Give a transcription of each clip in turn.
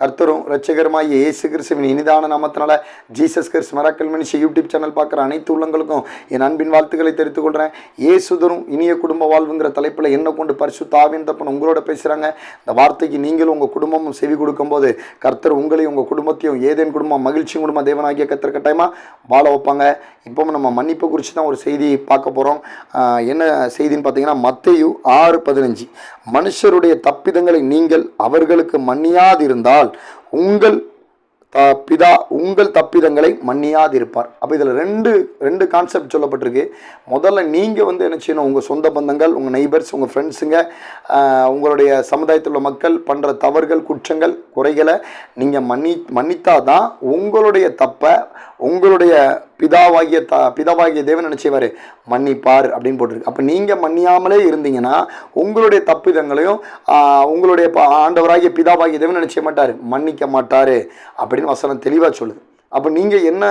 கர்த்தரும் ரட்சகரமாக இயேசு கிறிஸ்துவின் இனிதான நாமத்தினால Jesus Christ miracle Manushi YouTube channel பார்க்குற அனைத்து உள்ளங்களுக்கும் என் அன்பின் வாழ்த்துக்களை தெரிவித்துக் கொள்கிறேன் இயேசுதரும் இனிய குடும்ப வாழ்வுங்கிற தலைப்பில் என்ன கொண்டு பரிசு தாவின் தப்பன் உங்களோட பேசுகிறாங்க இந்த வார்த்தைக்கு நீங்களும் உங்கள் குடும்பமும் செவி கொடுக்கும்போது கர்த்தர் உங்களையும் உங்கள் குடும்பத்தையும் ஏதேன் குடும்பம் மகிழ்ச்சி குடும்பம் தேவனாகிய கர்த்தர் கட்டாயமாக வாழ வைப்பாங்க. இப்போ நம்ம மன்னிப்பு குறித்து தான் ஒரு செய்தி பார்க்க போகிறோம் என்ன செய்தின்னு பார்த்தீங்கன்னா மத்தேயு ஆறு பதினஞ்சு. மனுஷருடைய தப்பிதங்களை நீங்கள் அவர்களுக்கு மன்னியாதிருந்தால் உங்கள் த பிதா உங்கள் தப்பிதங்களை மன்னியாதிருப்பார். அப்போ இதில் ரெண்டு ரெண்டு கான்செப்ட் சொல்லப்பட்டிருக்கு. முதல்ல நீங்கள் வந்து என்ன செய்யணும்? உங்கள் சொந்த பந்தங்கள் உங்கள் நெய்பர்ஸ் உங்கள் ஃப்ரெண்ட்ஸுங்க உங்களுடைய சமுதாயத்தில் உள்ள மக்கள் பண்ணுற தவறுகள் குற்றங்கள் குறைகளை நீங்கள் மன்னி மன்னித்தா தான் உங்களுடைய தப்பை உங்களுடைய பிதாவாகிய த பிதாவாகிய தேவன் நினச்சிவார் மன்னிப்பார் அப்படின்னு போட்டிருக்கு. அப்போ நீங்கள் மன்னியாமலே இருந்தீங்கன்னா உங்களுடைய தப்பிதங்களையும் உங்களுடைய ஆண்டவராகிய பிதாவாகிய தேவன் நினச்ச மாட்டார்? மன்னிக்க மாட்டார் அப்படின்னு வசனம் தெளிவாக சொல்லுது. அப்போ நீங்கள் என்ன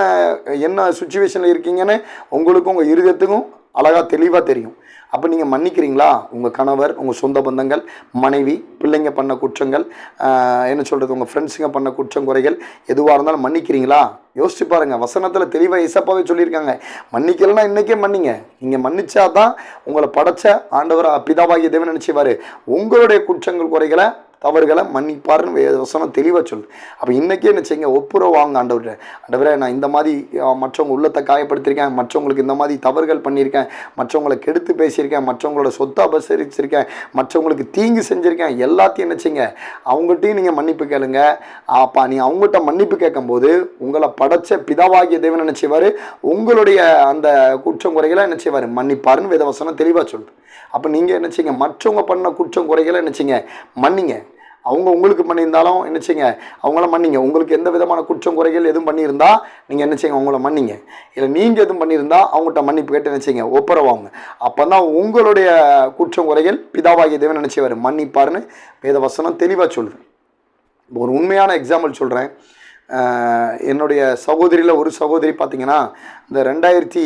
என்ன சுச்சுவேஷனில் இருக்கீங்கன்னு உங்களுக்கும் உங்கள் இருதயத்துக்கும் அழகாக தெளிவாக தெரியும். அப்போ நீங்கள் மன்னிக்கிறீங்களா? உங்கள் கணவர் உங்கள் சொந்த பந்தங்கள் மனைவி பிள்ளைங்க பண்ண குற்றங்கள் என்ன சொல்கிறது உங்கள் ஃப்ரெண்ட்ஸுங்க பண்ண குற்றம் குறைகள் எதுவாக இருந்தாலும் மன்னிக்கிறீங்களா? யோசிச்சு பாருங்கள் வசனத்தில் தெளிவாக இசப்பாவே சொல்லியிருக்காங்க. மன்னிக்கலைன்னா இன்றைக்கே மன்னிங்க. நீங்கள் மன்னிச்சா தான் உங்களை படைச்ச ஆண்டவர் பிதாவாகிய தேவன் நினச்சிவார் உங்களுடைய குற்றங்கள் குறைகளை தவறுகளை மன்னிப்பார்னு வே வசனம் தெளிவாக சொல்லு அப்போ இன்றைக்கே என்ன செய்யுங்க? ஒப்புரவு வாங்க ஆண்டவர்கிட்ட. ஆண்டவரே நான் இந்த மாதிரி மற்றவங்க உள்ளத்தை காயப்படுத்தியிருக்கேன் மற்றவங்களுக்கு இந்த மாதிரி தவறுகள் பண்ணியிருக்கேன் மற்றவங்களை கெடுத்து பேசியிருக்கேன் மற்றவங்களோட சொத்தை அபசரிச்சிருக்கேன் மற்றவங்களுக்கு தீங்கு செஞ்சுருக்கேன் எல்லாத்தையும் என்ன செய்யுங்க? அவங்ககிட்டையும் நீங்கள் மன்னிப்பு கேளுங்க. அப்பா நீ அவங்ககிட்ட மன்னிப்பு கேட்கும்போது உங்களை படைச்ச பிதாவாகிய தேவன் நினச்சிவார் உங்களுடைய அந்த குற்றம் குறைகளை என்ன செய்வார்? மன்னிப்பாருன்னு வேதவசனம் தெளிவாக சொல்லுது. அப்போ நீங்கள் என்ன செய்யுங்க? மற்றவங்க பண்ண குற்றம் குறைகளை என்ன செய்யுங்க? மன்னிங்க. அவங்க உங்களுக்கு பண்ணியிருந்தாலும் என்ன செய்யுங்க? அவங்கள மன்னிங்க. உங்களுக்கு எந்த விதமான குற்றம் குறைகள் எதுவும் பண்ணியிருந்தா நீங்கள் என்ன செய்யுங்க? அவங்கள மன்னிங்க. இல்லை நீங்கள் எதுவும் பண்ணியிருந்தா அவங்ககிட்ட மன்னிப்பு கேட்டு என்ன செய்யுங்க? ஒப்புரவாங்க அப்போ தான் உங்களுடைய குற்றம் குறைகள் பிதாவாகிய தேவன் என்ன மன்னிப்பார்னு மன்னிப்பாருன்னு வேத வசனம் தெளிவாக சொல்லுது. இப்போ ஒரு உண்மையான எக்ஸாம்பிள் சொல்கிறேன் என்னுடைய சகோதரியில் ஒரு சகோதரி பார்த்திங்கன்னா இந்த ரெண்டாயிரத்தி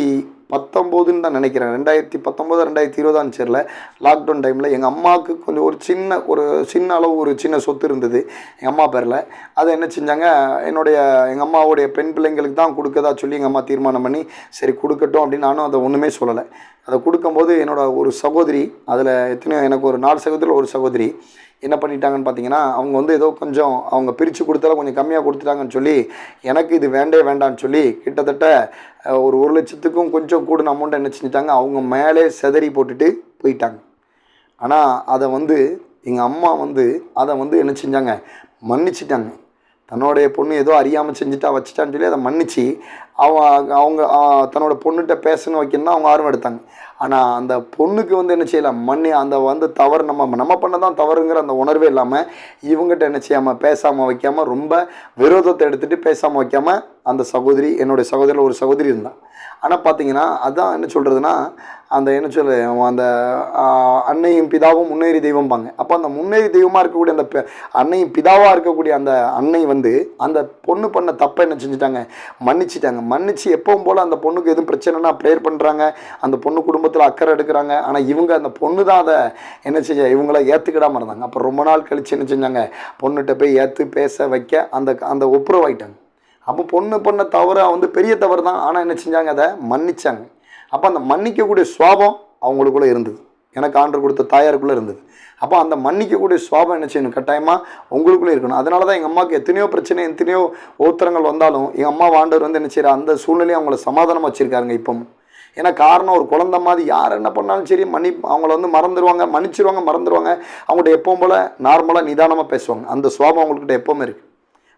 பத்தொம்போதுன்னு தான் நினைக்கிறேன். ரெண்டாயிரத்தி பத்தொம்போது ரெண்டாயிரத்தி இருபதான்னு சரில லாக்டவுன் டைமில் எங்கள் அம்மாவுக்கு கொஞ்சம் ஒரு சின்ன ஒரு சின்ன அளவு ஒரு சின்ன சொத்து இருந்தது. எங்கள் அம்மா பேரில். அதை என்ன செஞ்சாங்க? என்னுடைய எங்கள் அம்மாவுடைய பெண் பிள்ளைங்களுக்கு தான் கொடுக்கதா சொல்லி எங்கள் அம்மா தீர்மானம் பண்ணி சரி கொடுக்கட்டும் அப்படின்னு நானும் அதை ஒன்றுமே சொல்லலை. அதை கொடுக்கும்போது என்னோட ஒரு சகோதரி அதில் எத்தனையோ எனக்கு ஒரு நாலு சகோதரியில் ஒரு சகோதரி என்ன பண்ணிட்டாங்கன்னு பார்த்தீங்கன்னா அவங்க வந்து ஏதோ கொஞ்சம் அவங்க பிரித்து கொடுத்தாலும் கொஞ்சம் கம்மியாக கொடுத்துட்டாங்கன்னு சொல்லி எனக்கு இது வேண்டே வேண்டாம்னு சொல்லி கிட்டத்தட்ட ஒரு ஒரு லட்சத்துக்கும் கொஞ்சம் கூடின அமௌண்ட்டை என்ன செஞ்சிட்டாங்க அவங்க மேலே செதறி போட்டுட்டு போயிட்டாங்க. ஆனால் அதை வந்து எங்கள் அம்மா வந்து அதை வந்து என்ன செஞ்சாங்க மன்னிச்சிட்டாங்க. தன்னுடைய பொண்ணு ஏதோ அறியாமல் செஞ்சுட்டா வச்சுட்டான்னு சொல்லி அதை மன்னிச்சு அவங்க அவங்க தன்னோட பொண்ணுகிட்ட பேசணும் வைக்கணும்னா அவங்க ஆர்வம் எடுத்தாங்க. ஆனால் அந்த பொண்ணுக்கு வந்து என்ன செய்யலாம் மண்ணி அந்த வந்து தவறு நம்ம நம்ம பண்ண தான் தவறுங்கிற அந்த உணர்வே இல்லாமல் இவங்ககிட்ட என்ன செய்யாமல் பேசாமல் வைக்காமல் ரொம்ப விரோதத்தை எடுத்துகிட்டு பேசாமல் வைக்காமல் அந்த சகோதரி என்னுடைய சகோதரியில் ஒரு சகோதரி இருந்தான் ஆனால் பார்த்தீங்கன்னா அதான் என்ன சொல்கிறதுனா அந்த என்ன சொல்ல அந்த அன்னையும் பிதாவும் முன்னேறி தெய்வம்பாங்க. அப்போ அந்த முன்னேறி தெய்வமாக இருக்கக்கூடிய அந்த பெ- அன்னையும் பிதாவாக இருக்கக்கூடிய அந்த அன்னை வந்து அந்த பொண்ணு பண்ண தப்பை என்ன செஞ்சுட்டாங்க? மன்னிச்சிட்டாங்க. மன்னிச்சு எப்பவும் போல் அந்த பொண்ணுக்கு எதுவும் பிரச்சனைனா ப்ரேயர் பண்ணுறாங்க அந்த பொண்ணு குடும்பத்தில் அக்கறை எடுக்கிறாங்க. ஆனால் இவங்க அந்த பொண்ணு தான் அதை என்ன செஞ்ச இவங்கள ஏற்றுக்கிடாமல் இருந்தாங்க. அப்போ ரொம்ப நாள் கழிச்சு என்ன செஞ்சாங்க? பொண்ணுகிட்ட போய் ஏற்று பேச வைக்க அந்த அந்த ஒப்புரவாயிட்டாங்க அப்போ பொண்ணு பண்ண தவறு வந்து பெரிய தவறு தான் ஆனால் என்ன செஞ்சாங்க? அதை மன்னிச்சாங்க. அப்போ அந்த மன்னிக்கக்கூடிய சுவாபம் அவங்களுக்குள்ளே இருந்தது. எனக்கு ஆண்டு கொடுத்த தாயாருக்குள்ளே இருந்தது. அப்போ அந்த மன்னிக்கக்கூடிய சுவாபம் என்ன செய்யணும்? கட்டாயமாக உங்களுக்குள்ளே இருக்கணும். அதனால தான் எங்கள் அம்மாவுக்கு எத்தனையோ பிரச்சனை எத்தனையோ ஓத்திரங்கள் வந்தாலும் எங்கள் அம்மா ஆண்டவர் வந்து என்ன செய்கிற அந்த சூழ்நிலையை அவங்கள சமாதானமாக வச்சுருக்காருங்க இப்போவும். ஏன்னா காரணம் ஒரு குழந்தை மாதிரி யார் என்ன பண்ணாலும் சரி மன்னி அவங்கள வந்து மறந்துடுவாங்க மன்னிச்சிருவாங்க மறந்துடுவாங்க அவங்கள்ட்ட எப்பவும் போல் நார்மலாக நிதானமாக பேசுவாங்க. அந்த சுவாபம் அவங்கள்கிட்ட எப்போவுமே இருக்குது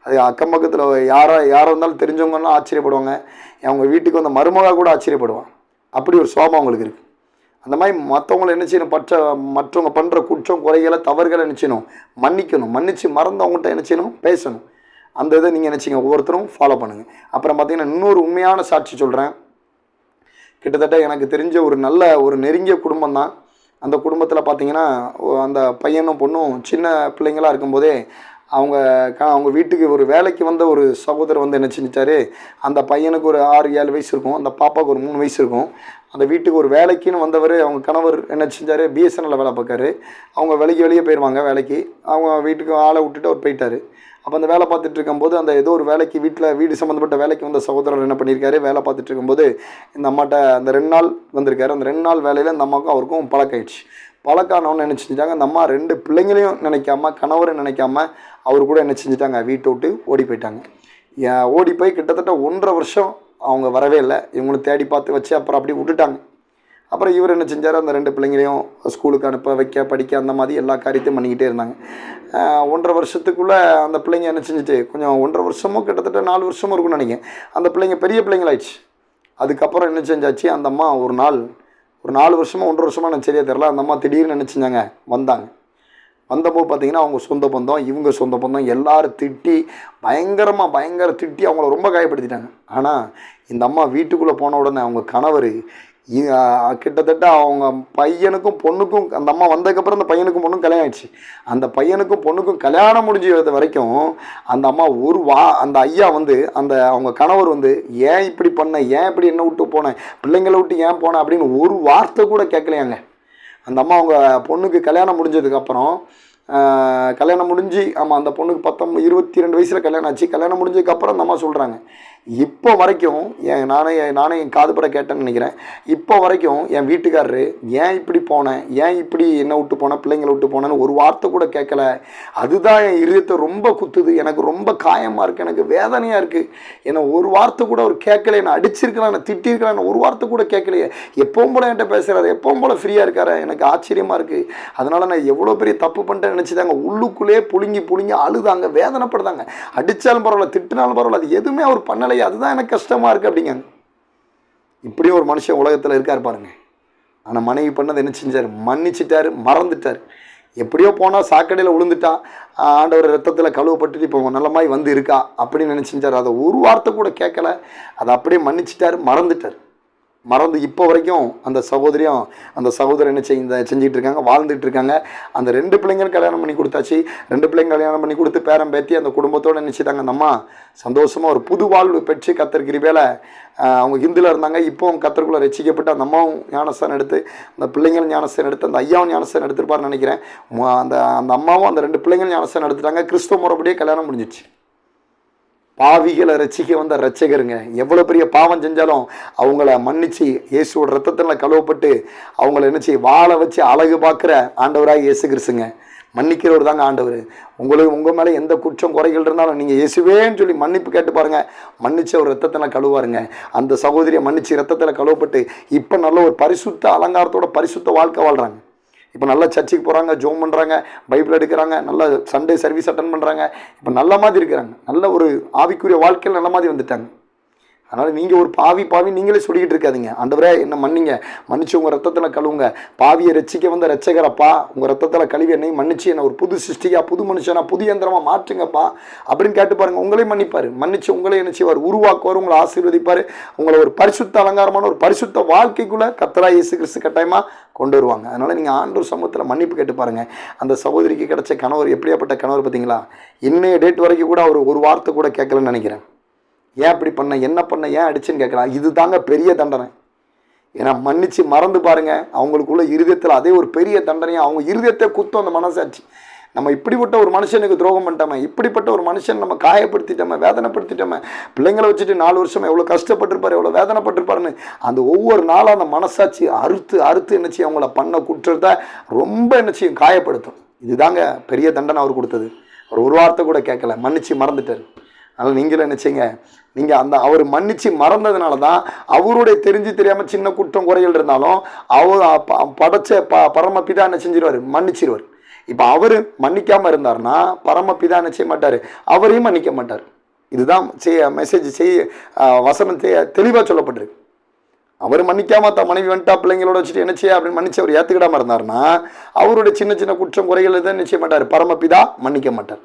அது அக்கம் பக்கத்தில் யாரோ யாராக இருந்தாலும் தெரிஞ்சவங்கன்னா ஆச்சரியப்படுவாங்க. அவங்க வீட்டுக்கு வந்த மருமகா கூட ஆச்சரியப்படுவான். அப்படி ஒரு சோபம் அவங்களுக்கு இருக்குது அந்த மாதிரி மற்றவங்கள என்ன செய்யணும்? பற்ற மற்றவங்க பண்ணுற குற்றம் குறைகளை தவறுகளை என்ன செய்யணும்? மன்னிக்கணும். மன்னித்து மறந்தவங்கள்ட்ட என்ன செய்யணும்? பேசணும். அந்த இதை நீங்கள் என்ன ஒவ்வொருத்தரும் ஃபாலோ பண்ணுங்கள் அப்புறம் பார்த்தீங்கன்னா இன்னொரு உண்மையான சாட்சி சொல்கிறேன் கிட்டத்தட்ட எனக்கு தெரிஞ்ச ஒரு நல்ல ஒரு நெருங்கிய குடும்பம் தான். அந்த குடும்பத்தில் பார்த்தீங்கன்னா அந்த பையனும் பொண்ணும் சின்ன பிள்ளைங்களா இருக்கும்போதே அவங்க க அவங்க வீட்டுக்கு ஒரு வேலைக்கு வந்த ஒரு சகோதரர் வந்து என்ன செஞ்சிட்டாரு? அந்த பையனுக்கு ஒரு ஆறு ஏழு வயசு இருக்கும். அந்த பாப்பாவுக்கு ஒரு மூணு வயசு இருக்கும். அந்த வீட்டுக்கு ஒரு வேலைக்குன்னு வந்தவர் அவங்க கணவர் என்ன செஞ்சார்? பிஎஸ்என்எல்ல வேலை பார்க்காரு. அவங்க வேலைக்கு வெளியே போயிடுவாங்க வேலைக்கு. அவங்க வீட்டுக்கு ஆளை விட்டுட்டு அவர் போயிட்டார். அப்போ அந்த வேலை பார்த்துட்டு இருக்கும்போது அந்த ஏதோ ஒரு வேலைக்கு வீட்டில் வீடு சம்மந்தப்பட்ட வேலைக்கு வந்த சகோதரர் என்ன பண்ணியிருக்காரு? வேலை பார்த்துட்டு இருக்கும்போது இந்த அம்மாட்ட அந்த ரெண்டு நாள் வந்திருக்காரு. அந்த ரெண்டு நாள் வேலையில் இந்த அம்மாவுக்கும் அவருக்கும் பழக்காயிடுச்சு பழக்கானவன்னு என்ன செஞ்சிட்டாங்க அந்த அம்மா ரெண்டு பிள்ளைங்களையும் நினைக்காம கணவரை நினைக்காம அவர் கூட என்ன செஞ்சுட்டாங்க? வீட்டை விட்டு ஓடி போயிட்டாங்க. ஏன் ஓடி போய் கிட்டத்தட்ட ஒன்றரை வருஷம் அவங்க வரவே இல்லை. இவங்களை தேடி பார்த்து வச்சு அப்புறம் அப்படி விட்டுட்டாங்க. அப்புறம் இவர் என்ன செஞ்சார்? அந்த ரெண்டு பிள்ளைங்களையும் ஸ்கூலுக்கு அனுப்ப வைக்க படிக்க அந்த மாதிரி எல்லா காரியத்தையும் பண்ணிக்கிட்டே இருந்தாங்க. ஒன்றரை வருஷத்துக்குள்ளே அந்த பிள்ளைங்க என்ன செஞ்சுட்டு கொஞ்சம் ஒன்றரை வருஷமோ கிட்டத்தட்ட நாலு வருஷமும் இருக்கும்னு நினைக்கிறேன். அந்த பிள்ளைங்க பெரிய பிள்ளைங்களாயிடுச்சு. அதுக்கப்புறம் என்ன செஞ்சாச்சு? அந்த அம்மா ஒரு நாள் ஒரு நாலு வருஷமாக ஒன்றரை வருஷமா நான் சரியாக தெரில அந்த அம்மா திடீர்னு என்ன வந்தாங்க. வந்தபோது பார்த்தீங்கன்னா அவங்க சொந்த பந்தம் இவங்க சொந்த பந்தம் எல்லோரும் திட்டி பயங்கரமாக பயங்கர திட்டி அவங்கள ரொம்ப காயப்படுத்திட்டாங்க. ஆனால் இந்த அம்மா வீட்டுக்குள்ளே போன உடனே அவங்க கணவர் கிட்டத்தட்ட அவங்க பையனுக்கும் பொண்ணுக்கும் அந்த அம்மா வந்ததுக்கப்புறம் அந்த பையனுக்கும் பொண்ணும் கல்யாணம் ஆயிடுச்சு. அந்த பையனுக்கும் பொண்ணுக்கும் கல்யாணம் முடிஞ்ச வரைக்கும் அந்த அம்மா ஒரு வா அந்த ஐயா வந்து அந்த அவங்க கணவர் வந்து ஏன் இப்படி பண்ண? ஏன் இப்படி என்ன விட்டு போனேன் பிள்ளைங்களை விட்டு ஏன் போனேன் அப்படின்னு ஒரு வார்த்தை கூட கேட்கலையாங்க. அந்த அம்மா அவங்க பொண்ணுக்கு கல்யாணம் முடிஞ்சதுக்கப்புறம் கல்யாணம் முடிஞ்சு ஆமாம் அந்த பொண்ணுக்கு பத்தொம்பது இருபத்தி ரெண்டு வயசில் கல்யாணம் ஆச்சு. கல்யாணம் முடிஞ்சதுக்கப்புறம் அந்த அம்மா சொல்கிறாங்க இப்போ வரைக்கும் என் நானே நானே என் காதுபட கேட்டேன்னு நினைக்கிறேன். இப்போ வரைக்கும் என் வீட்டுக்காரரு ஏன் இப்படி போனேன் ஏன் இப்படி என்ன விட்டு போனேன் பிள்ளைங்களை விட்டு போனேன்னு ஒரு வார்த்தை கூட கேட்கல. அதுதான் என் இருதயத்தை ரொம்ப குத்துது. எனக்கு ரொம்ப காயமாக இருக்குது எனக்கு வேதனையாக இருக்குது என்னை ஒரு வார்த்தை கூட அவர் கேட்கல. என்னை அடிச்சிருக்கலாம். என்னை திட்டிருக்கலாம். என்னை ஒரு வார்த்தை கூட கேட்கலையே. எப்பவும் போல என்கிட்ட பேசுகிறாரு எப்பவும் போல ஃப்ரீயாக இருக்காரு. எனக்கு ஆச்சரியமாக இருக்குது அதனால் நான் எவ்வளோ பெரிய தப்பு பண்ணிட்டேன்னு நினச்சிதாங்க. உள்ளுக்குள்ளே புழுங்கி புழுங்கி அழுதாங்க. வேதனைப்படுதாங்க. அடித்தாலும் பரவாயில்ல. திட்டினாலும் பரவாயில்ல. அது எதுவுமே அவர் பண்ணலை பண்ணலையே அதுதான் எனக்கு கஷ்டமாக இருக்குது அப்படிங்க. இப்படியும் ஒரு மனுஷன் உலகத்தில் இருக்கார் பாருங்க. ஆனால் மனைவி பண்ணது என்ன செஞ்சார்? மன்னிச்சிட்டார் மறந்துட்டார். எப்படியோ போனால் சாக்கடையில் விழுந்துட்டா ஆண்டவர் ரத்தத்தில் கழுவப்பட்டுட்டு இப்போ நல்லமாய் வந்து இருக்கா? அப்படின்னு நினச்சிருந்தார் அதை ஒரு வார்த்தை கூட கேட்கல. அதை அப்படியே மன்னிச்சிட்டார் மறந்துட்டார். மறந்து இப்போ வரைக்கும் அந்த சகோதரியும் அந்த சகோதரன் என்ன செய்ய செஞ்சுட்டு இருக்காங்க வாழ்ந்துட்டு இருக்காங்க. அந்த ரெண்டு பிள்ளைங்களும் கல்யாணம் பண்ணி கொடுத்தாச்சு. ரெண்டு பிள்ளைங்க கல்யாணம் பண்ணி கொடுத்து பேரம் பேத்தி அந்த குடும்பத்தோடு நினச்சிட்டாங்க. அந்த அம்மா சந்தோஷமாக ஒரு புது வாழ்வு பெற்று கத்தர் வேலை அவங்க ஹிந்துல இருந்தாங்க. இப்போவும் கத்தருக்குள்ளே ரசிக்கப்பட்டு அந்த அம்மாவும் ஞானஸ்தானம் எடுத்து அந்த பிள்ளைங்களும் ஞானஸ்தானம் எடுத்து அந்த ஐயாவும் ஞானஸ்தானம் எடுத்துருப்பார்னு நினைக்கிறேன். அந்த அந்த அம்மாவும் அந்த ரெண்டு பிள்ளைங்களும் ஞானஸ்தானம் எடுத்துட்டாங்க. கிறிஸ்துவ முறைப்படியே கல்யாணம் முடிஞ்சிச்சு பாவிகளை ரட்சிக்க வந்த ரட்சகருங்க. எவ்வளோ பெரிய பாவம் செஞ்சாலும் அவங்கள மன்னிச்சு இயேசுவோட ரத்தத்தில் கழுவப்பட்டு அவங்கள என்ன செய்ய வச்சு அழகு பார்க்குற ஆண்டவராக இயேசு கிறிஸ்துங்க. மன்னிக்கிறவர் தாங்க ஆண்டவர். உங்களுக்கு உங்கள் மேலே எந்த குற்றம் குறைகள் இருந்தாலும் நீங்கள் இயேசுவேன்னு சொல்லி மன்னிப்பு கேட்டு பாருங்க. மன்னிச்சு அவர் ரத்தத்தில் கழுவாருங்க அந்த சகோதரியை மன்னிச்சு ரத்தத்தில் கழுவப்பட்டு இப்போ நல்ல ஒரு பரிசுத்த அலங்காரத்தோட பரிசுத்த வாழ்க்கை வாழ்கிறாங்க இப்போ நல்லா சர்ச்சுக்கு போகிறாங்க ஜோம் பண்ணுறாங்க பைபிள் எடுக்கிறாங்க நல்ல சண்டே சர்வீஸ் அட்டன் பண்ணுறாங்க இப்போ நல்ல மாதிரி இருக்கிறாங்க. நல்ல ஒரு ஆவிக்குரிய வாழ்க்கையில் நல்ல மாதிரி வந்துட்டாங்க. அதனால் நீங்கள் ஒரு பாவி பாவி நீங்களே சொல்லிக்கிட்டு இருக்காதீங்க. ஆண்டவரே என்ன மன்னிங்க. மன்னிச்சு உங்கள் ரத்தத்தில் கழுவுங்க. பாவியை ரட்சிக்க வந்த ரட்சகரப்பா உங்கள் ரத்தத்தில் கழுவி என்னை மன்னிச்சு என்ன ஒரு புது சிருஷ்டியாக புது மனுஷனாக புது யந்திரமா மாற்றுங்கப்பா. அப்படின்னு கேட்டு பாருங்கள் உங்களையும் மன்னிப்பார். மன்னிச்சு உங்களே என்ன செய்வார்? உருவாக்குவார் உங்களை ஆசீர்வதிப்பார். உங்களை ஒரு பரிசுத்த அலங்காரமான ஒரு பரிசுத்த வாழ்க்கைக்குள்ளே கத்தரா இயேசு கிறிஸ்து கட்டாயமாக கொண்டு வருவாங்க. அதனால் நீங்கள் ஆண்டூர் சமூகத்தில் மன்னிப்பு கேட்டு பாருங்கள் அந்த சகோதரிக்கு கிடைச்ச கணவர் எப்படியாப்பட்ட கணவர் பார்த்தீங்களா? இன்னைய டேட் வரைக்கும் கூட அவர் ஒரு வார்த்தை கூட கேட்கலன்னு நினைக்கிறேன். ஏன் இப்படி பண்ண? என்ன பண்ண? ஏன் அடிச்சுன்னு கேட்கலாம். இது தாங்க பெரிய தண்டனை. ஏன்னா மன்னிச்சு மறந்து பாருங்க. அவங்களுக்குள்ள இருதயத்தில் அதே ஒரு பெரிய தண்டனையாக அவங்க இருதயத்தை குத்தும் அந்த மனசாட்சி. நம்ம இப்படிப்பட்ட ஒரு மனுஷனுக்கு துரோகம் பண்ணிட்டோமே இப்படிப்பட்ட ஒரு மனுஷன் நம்ம காயப்படுத்திட்டோமே வேதனைப்படுத்திட்டோமே பிள்ளைங்களை வச்சுட்டு நாலு வருஷம் எவ்வளோ கஷ்டப்பட்டுருப்பாரு எவ்வளோ வேதனைப்பட்டிருப்பாருன்னு அந்த ஒவ்வொரு நாளும் அந்த மனசாட்சி அறுத்து அறுத்து என்ன செய்யும்? அவங்கள பண்ண குற்றத்தை ரொம்ப என்ன செய்யும்? காயப்படுத்தும். இதுதாங்க பெரிய தண்டனை அவர் கொடுத்தது. அவர் ஒரு வார்த்தை கூட கேட்கல. மன்னிச்சு மறந்துட்டார். அதனால் நீங்களும் நினச்சிங்க. நீங்கள் அந்த அவர் மன்னிச்சு மறந்ததுனால தான் அவருடைய தெரிஞ்சு தெரியாமல் சின்ன குற்றம் குறைகள் இருந்தாலும் அவர் படைச்ச ப பரமபிதா என்ன செஞ்சிருவார்? மன்னிச்சிருவார். இப்போ அவர் மன்னிக்காமல் இருந்தாருன்னா பரமபிதா என்ன செய்ய மாட்டார்? அவரையும் மன்னிக்க மாட்டார். இதுதான் செய்ய மெசேஜ் செய்ய வசனம் செய்ய தெளிவாக சொல்லப்பட்டிருக்கு. அவர் மன்னிக்காம தான் மனைவி வந்துட்டா பிள்ளைங்களோட வச்சுட்டு என்ன செய்ய அப்படின்னு மன்னிச்சு அவர் ஏற்றுக்கிடாம இருந்தாருன்னா அவருடைய சின்ன சின்ன குற்றம் குறைகள் எதுவும் நிச்சய மாட்டார்? பரமபிதா மன்னிக்க மாட்டார்.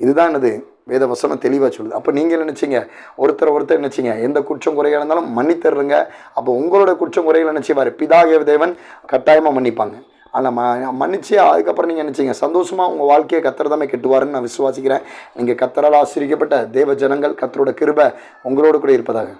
இதுதான் என்னது? வேத வசனம் தெளிவாக சொல்லுது. அப்போ நீங்கள் நினச்சிங்க? ஒருத்தர் ஒருத்தர் நினச்சிங்க? எந்த குற்றம் குறையாக இருந்தாலும் மன்னித்தருங்க. அப்போ உங்களோட குற்றம் குறைகளை நினச்சிவார் பிதாகேவ தேவன் கட்டாயமாக மன்னிப்பாங்க. ஆனால் ம மன்னிச்சு அதுக்கப்புறம் நீங்கள் நினச்சிங்க? சந்தோஷமாக உங்கள் வாழ்க்கையை கத்துறதாமே கெட்டுவாருன்னு நான் விசுவாசிக்கிறேன். நீங்கள் கத்தரால் ஆசிரியப்பட்ட தேவ ஜனங்கள் கத்தரோட கிருபை உங்களோட கூட இருப்பதாக.